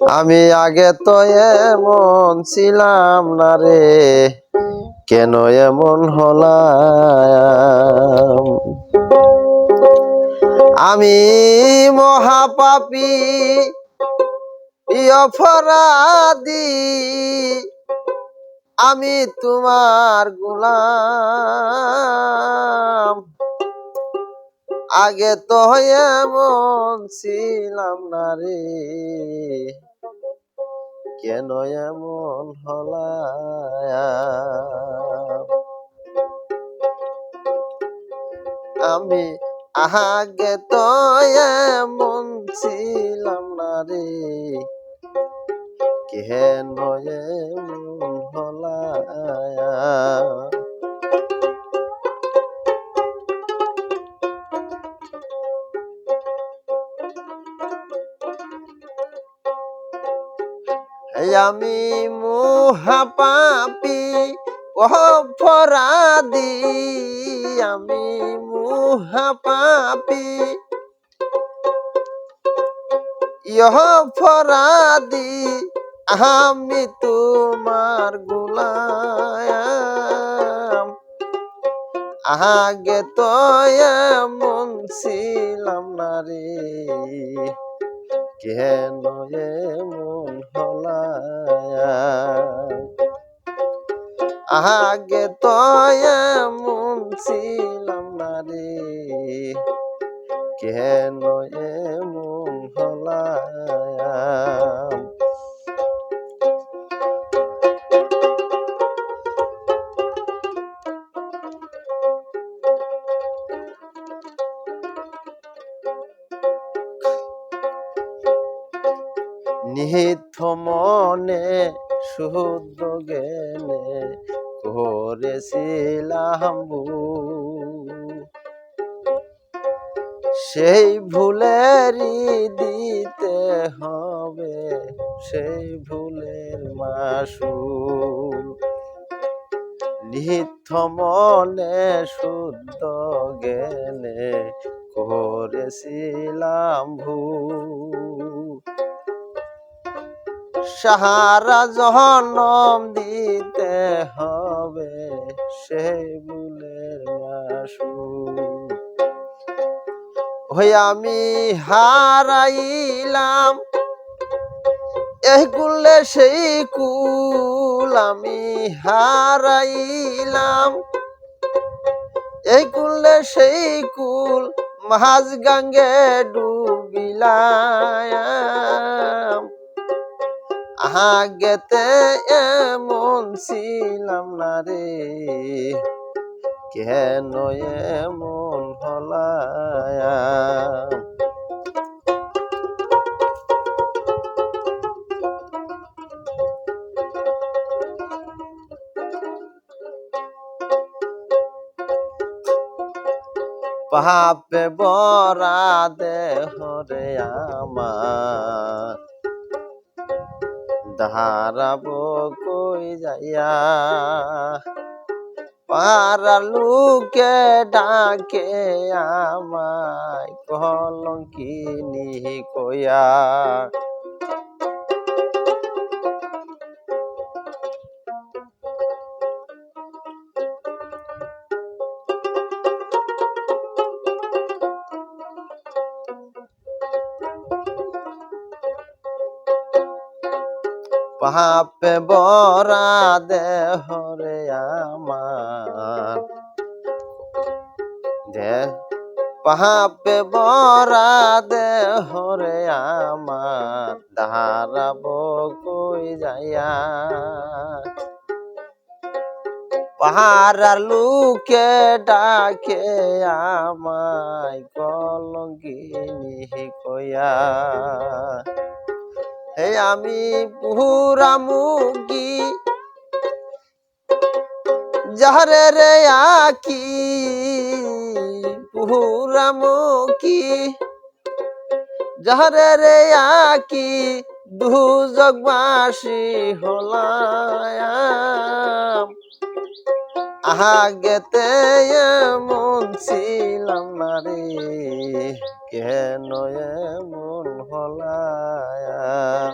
আমি আগে তো এমন ছিলাম না রে, কেন এমন হলাম? আমি মহাপাপী, অপরাধী, আমি তোমার গোলাম। আগে তো এমন ছিলাম না রে কেন এমন হলায়া আমি আগে তো এমন ছিলাম না রে। কেন এমন হলাম আমি মুহাপাপি, অপরাধী। আমি মুহাপাপি, অপরাধী। আমি তোমার গোলাম। আগে তো এমন ছিলাম না রে। কেন এমন হলায়া? আগে তো এমন ছিলাম না রে। কেন এমন হলাম নিহিত মনে শুদ্ধ জ্ঞানে করেছিলাম। সেই ভুলেরই দিতে হবে, সেই ভুলের মাসুল নিহিত মনে শুদ্ধ জ্ঞানে করেছিলাম ভুল সাহারা জহনম দিতে হবে সে বুলের মাসু হই আমি হারাইলাম, এই কুলে সেই কুল আমি হারাইলাম। এই কুলে সেই কুল মাঝ গাঙ্গে ডুবিলাম আগেতে এমন ছিলাম না রে। কেন এমন হলাম পাপে বরা দেহ রে আমার। দাঁড়াব কই যাইয়া? পারা লুকে ডাকে আমায় কলঙ্কিনি কয়া পাপে বরা দেহ রে আমার। দে, পাপে বরা দেহ রে আমার। দাঁড়াব কই যাইয়া? পাহাড়ার লুকে ডাকে আমায় কলঙ্কিনি কয়া হে আমি মুগি যাহারে রে আকি পুরা মুগি যাহারে রে আকি দু জগবাসী হলাম আগেতে এমন ছিলাম না রে কেন এমন হলাম